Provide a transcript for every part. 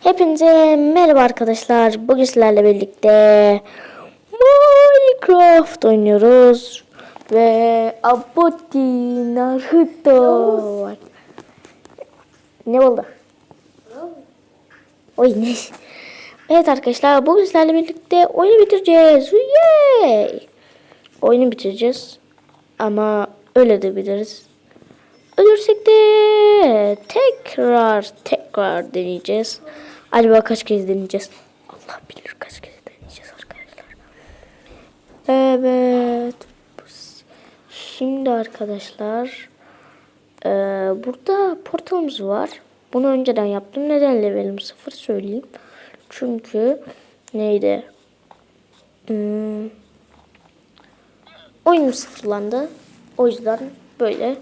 Hepinize merhaba arkadaşlar. Bugün sizlerle birlikte Minecraft oynuyoruz. Ve Aboti Naruto var. Ne oldu? Oy ne? Evet arkadaşlar bugün sizlerle birlikte oyunu bitireceğiz. Yay! Oyunu bitireceğiz. Ama öyle de biliriz. Ölürsek de tekrar tekrar deneyeceğiz. Acaba kaç kez deneyeceğiz? Allah bilir kaç kez deneyeceğiz arkadaşlar. Evet. Şimdi arkadaşlar eee, burada portalımız var. Bunu önceden yaptım. Neden levelim sıfır söyleyeyim. Çünkü neydi? Hmm, oyunum sıfırlandı. O yüzden böyle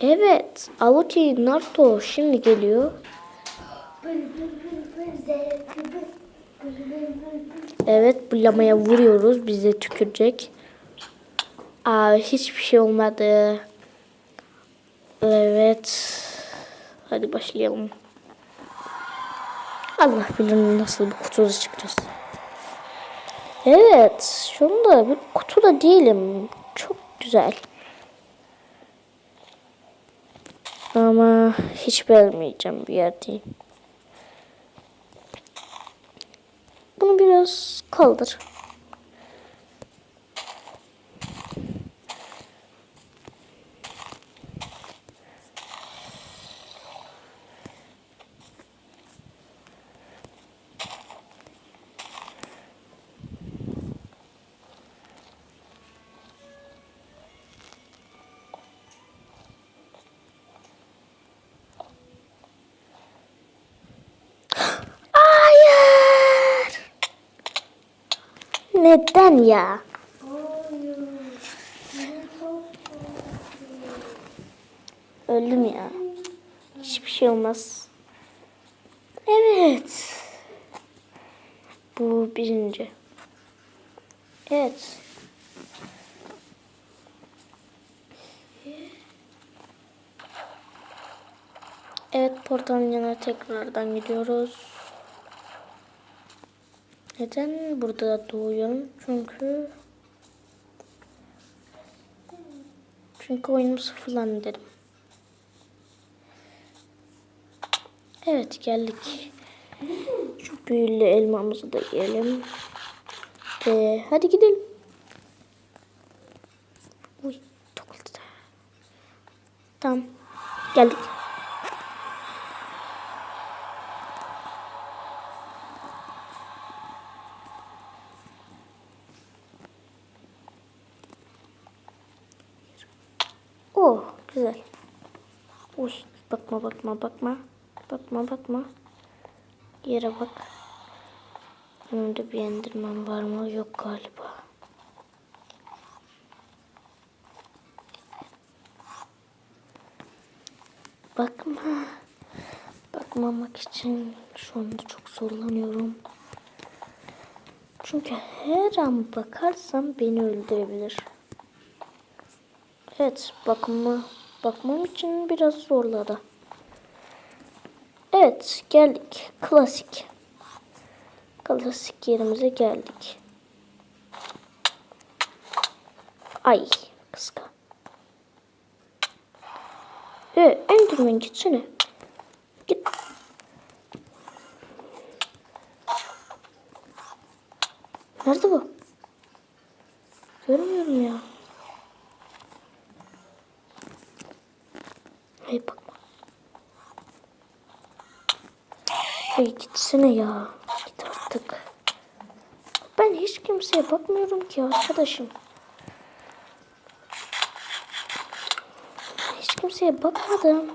Evet, Avuti Naruto şimdi geliyor. Evet, bu lamaya vuruyoruz. Bize tükürecek. Aa, hiçbir şey olmadı. Evet. Hadi başlayalım. Allah bilir nasıl bir kutuda çıkacağız. Evet, şunda bir kutuda değilim. Çok güzel. Ama hiç beğenmeyeceğim bir yerdeyim. Bunu biraz kaldır. Hayır. Neden ya? Öldüm ya. Hiçbir şey olmaz. Evet. Bu birinci. Evet. Evet portalın yanına tekrardan gidiyoruz. Neden burada doğuyorum? Çünkü çünkü oyunum sıfırlandı dedim. Evet geldik. Şu büyülü elmamızı da yiyelim. Ee, hadi gidelim. Uy da. Tamam. Geldik. Oh güzel. Uy bakma bakma bakma. Bakma bakma. Yere bak. Önümde bir endirmen var mı? Yok galiba. Bakma. Bakmamak için şu anda çok zorlanıyorum. Çünkü her an bakarsam beni öldürebilir. Evet, bakımı bakmam için biraz zorladı. Evet, geldik. Klasik. Klasik yerimize geldik. Ay, kıska. Ee, Enderman gitsene. Git. Nerede bu? Görmüyorum ya. Ay bakma. Ay gitsene ya. Git artık. Ben hiç kimseye bakmıyorum ki arkadaşım. Hiç kimseye bakmadım.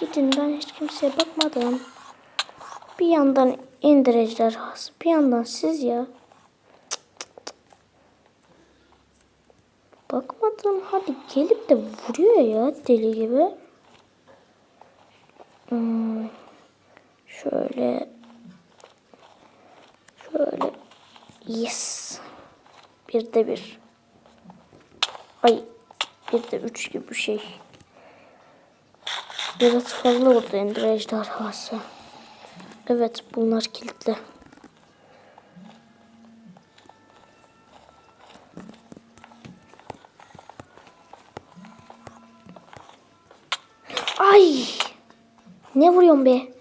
Gidin ben hiç kimseye bakmadım. Bir yandan indiriciler bir yandan siz ya. Bakmadım hadi gelip de vuruyor ya deli gibi. Hmm, şöyle şöyle yes bir de bir ay bir de üç gibi bir şey. Biraz fazla oldu Ender ejderhası. Evet bunlar kilitli. Ay! Ne vuruyorsun be?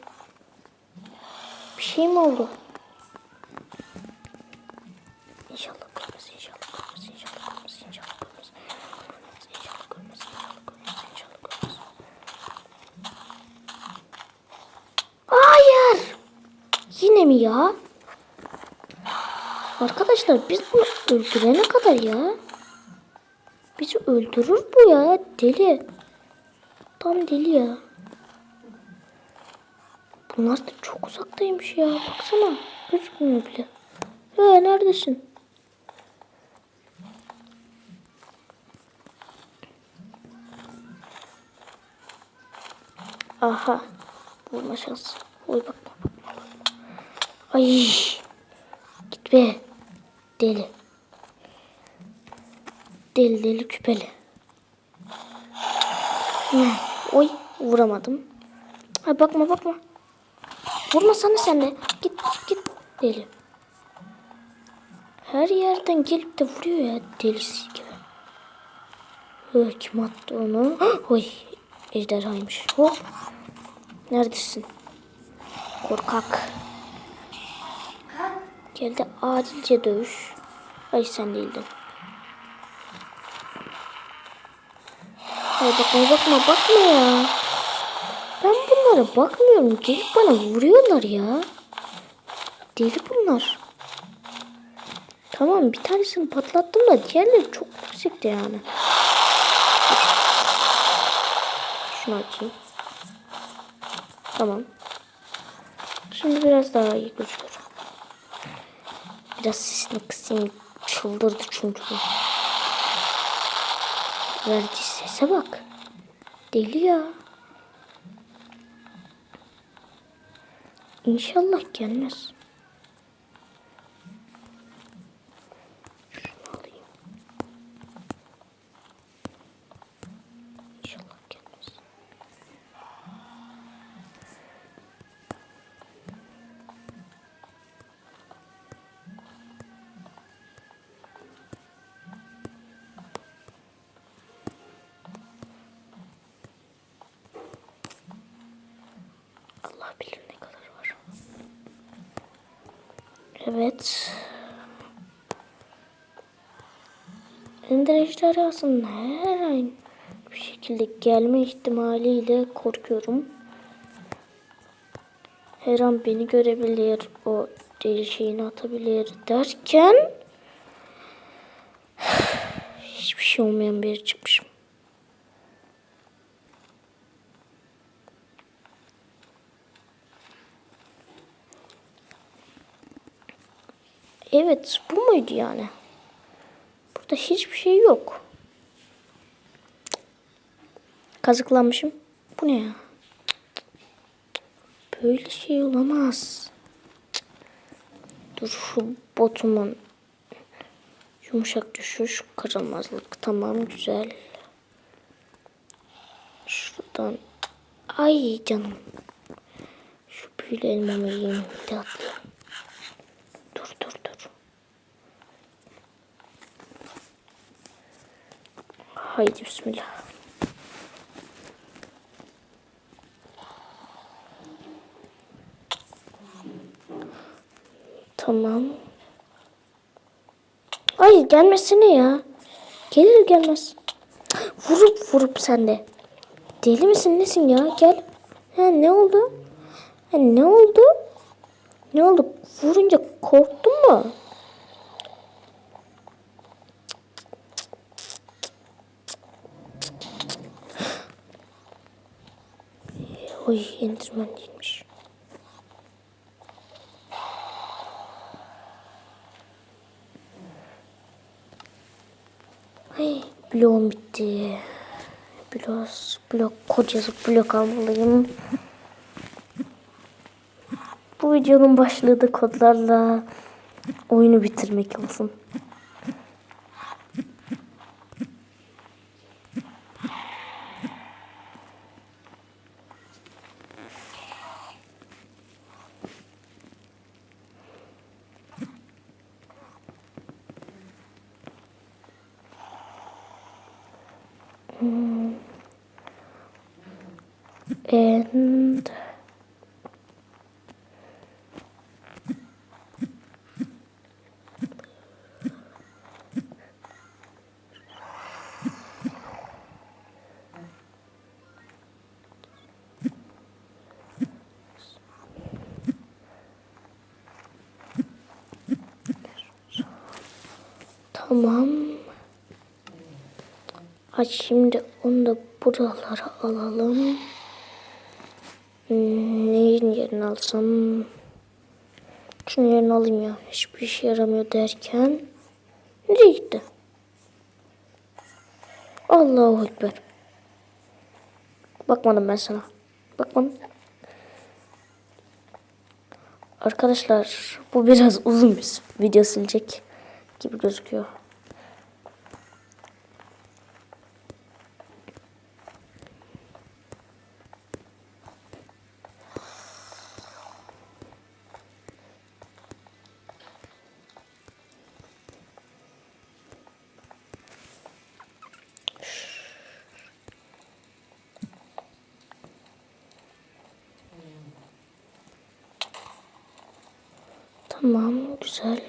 Şey mi oldu? İnşallah kırmızı, inşallah kırmızı, inşallah kırmızı, inşallah. Kırmızı, inşallah kırmızı, inşallah kırmızı, inşallah kırmızı. Hayır! Yine mi ya? Arkadaşlar biz bunu öldürene kadar ya. Bizi öldürür bu ya. Deli. Tam deli ya. Bunlar da çok uzaktaymış ya. Baksana. Gözükmüyor bile. He neredesin? Aha. Vurma şansı. Oy bakma bakma. Ay. Git be. Deli. Deli deli küpeli. Hı, Oy vuramadım. Ay bakma bakma. Vurma sana sen de. Git git deli. Her yerden gelip de vuruyor ya delisi gibi. Hı, kim attı onu? Oy ejderhaymış. Hop. Neredesin? Korkak. Gel de adilce dövüş. Ay sen değildin. Ay bakma bakma bakma ya. Bunlara bakmıyorum. Gelip bana vuruyorlar ya. Deli bunlar. Tamam bir tanesini patlattım da diğerleri çok yüksekti yani. Şunu açayım. Tamam. Şimdi biraz daha iyi gözüküyor. Biraz sesini kısayım. Çıldırdı çünkü. Verdiği sese bak. Deli ya. İnşallah gelmez. İnşallah gelmez. Allah bilir ne kadar. Evet. Ender ejderhasının her an bir şekilde gelme ihtimaliyle korkuyorum. Her an beni görebilir, o deli şeyini atabilir derken hiçbir şey olmayan bir yere Evet, bu muydu yani? Burada hiçbir şey yok. Kazıklanmışım. Bu ne ya? Böyle şey olamaz. Dur şu botumun yumuşak düşüş, kırılmazlık. Tamam güzel. Şuradan. Ay canım. Şu büyülü elmamı yiyeyim. Bir de atlayayım. Dur dur dur. Haydi bismillah. Tamam. Ay gelmesene ya. Gelir gelmez. Vurup vurup sen de. Deli misin nesin ya? Gel. Ha, ne oldu? Ha, ne oldu? Ne oldu? Vurunca korktun mu? Oy Enderman değilmiş. Ay bloğum bitti. Biraz blok kocası blok almalıyım. Bu videonun başlığı da kodlarla oyunu bitirmek olsun. And Aç şimdi onu da buralara alalım. Hmm, neyin yerini alsam? Şunu yerini alayım ya. Hiçbir işe yaramıyor derken. Nereye gitti? Allahu Ekber. Bakmadım ben sana. Bakmadım. Arkadaşlar bu biraz uzun bir video silecek gibi gözüküyor. Tamam güzel.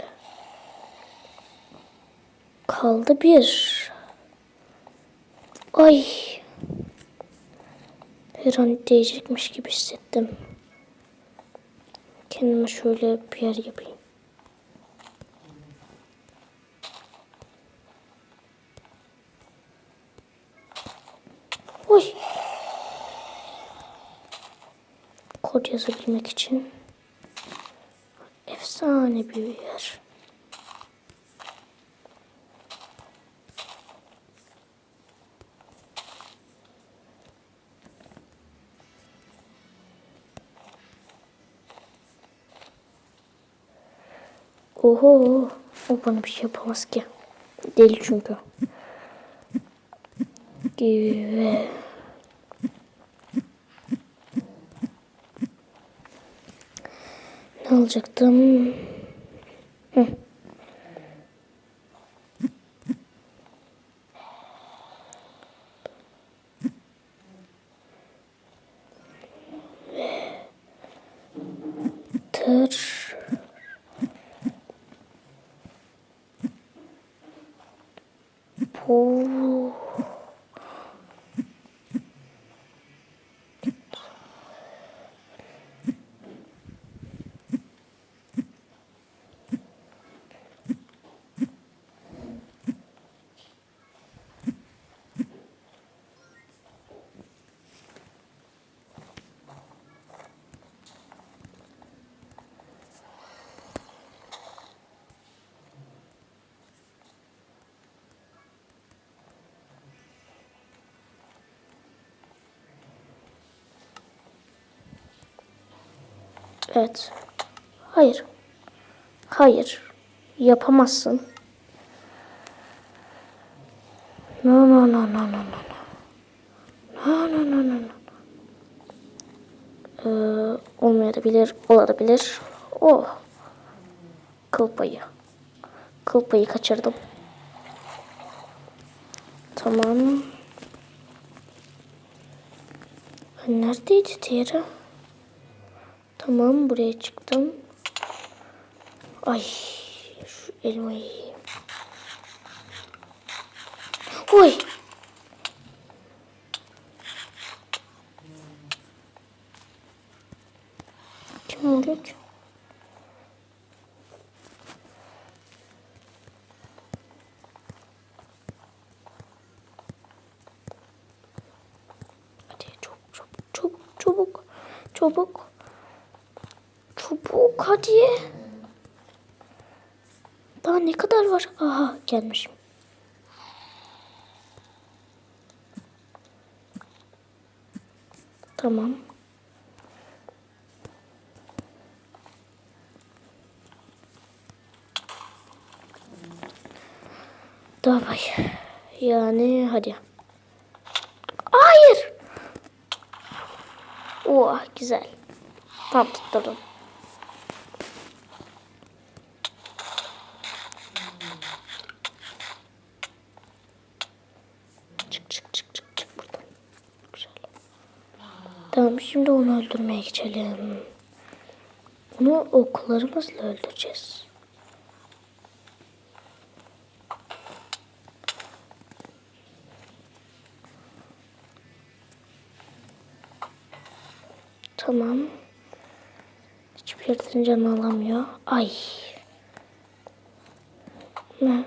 Kaldı bir. Ay. Her an değecekmiş gibi hissettim. Kendime şöyle bir yer yapayım. Oy. Kod yazabilmek için efsane bir yer. Oho, o bana bir şey yapamaz ki. Deli çünkü. Gibi. Alacaktım? Hı. Tır. Bu. Evet. Hayır. Hayır. Yapamazsın. No no no no no no. No no no no no. Ee, olmayabilir, olabilir. Oh. Kıl payı. Kıl payı kaçırdım. Tamam. Neredeydi diğeri? Tamam buraya çıktım. Ay şu elmayı yiyeyim. Oy. Kim oluyor ki? Hadi çabuk çabuk çabuk çabuk Çabuk hadi. Daha ne kadar var? Aha gelmişim. Tamam. Davay. Yani hadi. Hayır. Oh güzel. Tam tutturdum. Onu öldürmeye geçelim. Onu oklarımızla öldüreceğiz. Tamam. Hiçbir yerden can alamıyor. Ay. Ne?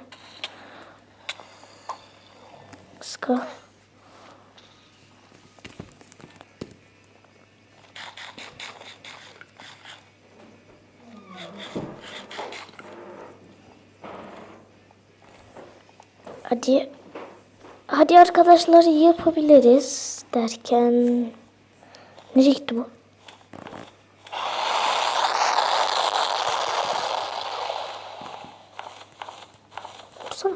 Sıka. Hadi. Hadi arkadaşlar yapabiliriz derken nereye gitti bu? Sana.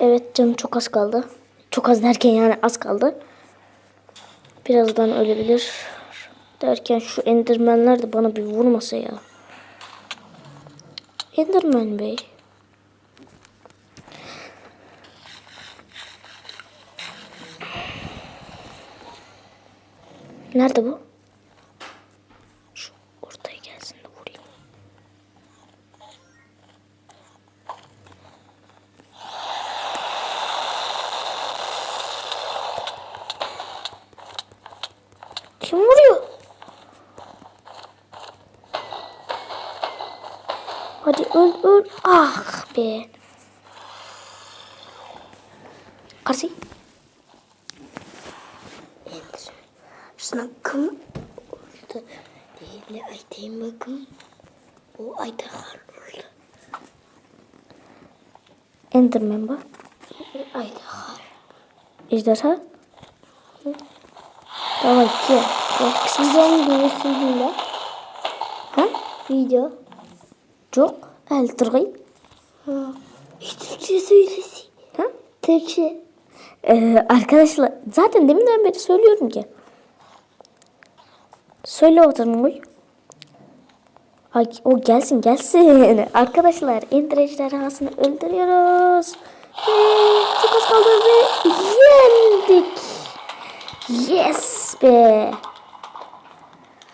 Evet canım çok az kaldı. Çok az derken yani az kaldı. Birazdan ölebilir. Derken şu endermenler de bana bir vurmasa ya. Enderman bey. Nerede bu? Şu ortaya gelsin de vurayım. Kim vuruyor? Hadi öl öl. Ah be. Karsi. Şuna bakın. Orada değil aytayım bakın. O ayda kal orada. Enderman bu. Ayda kal. Ejderha. Tamam ki. Videonun videosuyla. Ha? Video. Çok. El tırgı. Türkçe söylesin. Ha? Türkçe. Ee, arkadaşlar zaten deminden beri söylüyorum ki. Söyle oturmuş. Ay, o gelsin gelsin. Arkadaşlar Ender ejderhasını öldürüyoruz. Ve çok az kaldı ve yendik. Yes be.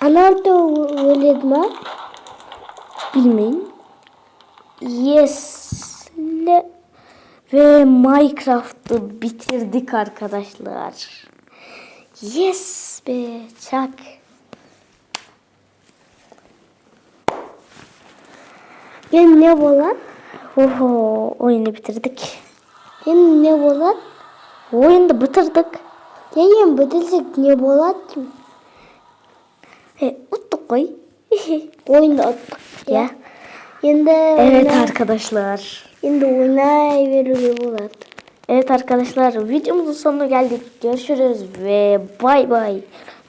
Anarto Volodma. Bilmeyin. Yes. Le ve Minecraft'ı bitirdik arkadaşlar. Yes be çak. Hem ne bolat? Oho oyunu bitirdik. Hem ne bolat? Oyunu bitirdik. Hem bıdılacak ne bolat? He uttuk koy. Oyunda attık. ya. Şimdi Evet arkadaşlar. Şimdi oynay veriyor bolat. Evet arkadaşlar videomuzun sonuna geldik. Görüşürüz ve bay bay.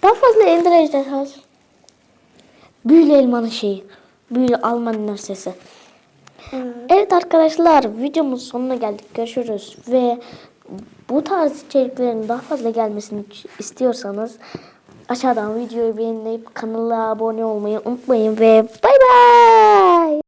Daha fazla Ender Ejderhası. Büyülü elmanın şeyi. Büyülü Alman üniversitesi. Evet arkadaşlar videomuzun sonuna geldik. Görüşürüz ve bu tarz içeriklerin daha fazla gelmesini istiyorsanız aşağıdan videoyu beğenip kanala abone olmayı unutmayın ve bay bay.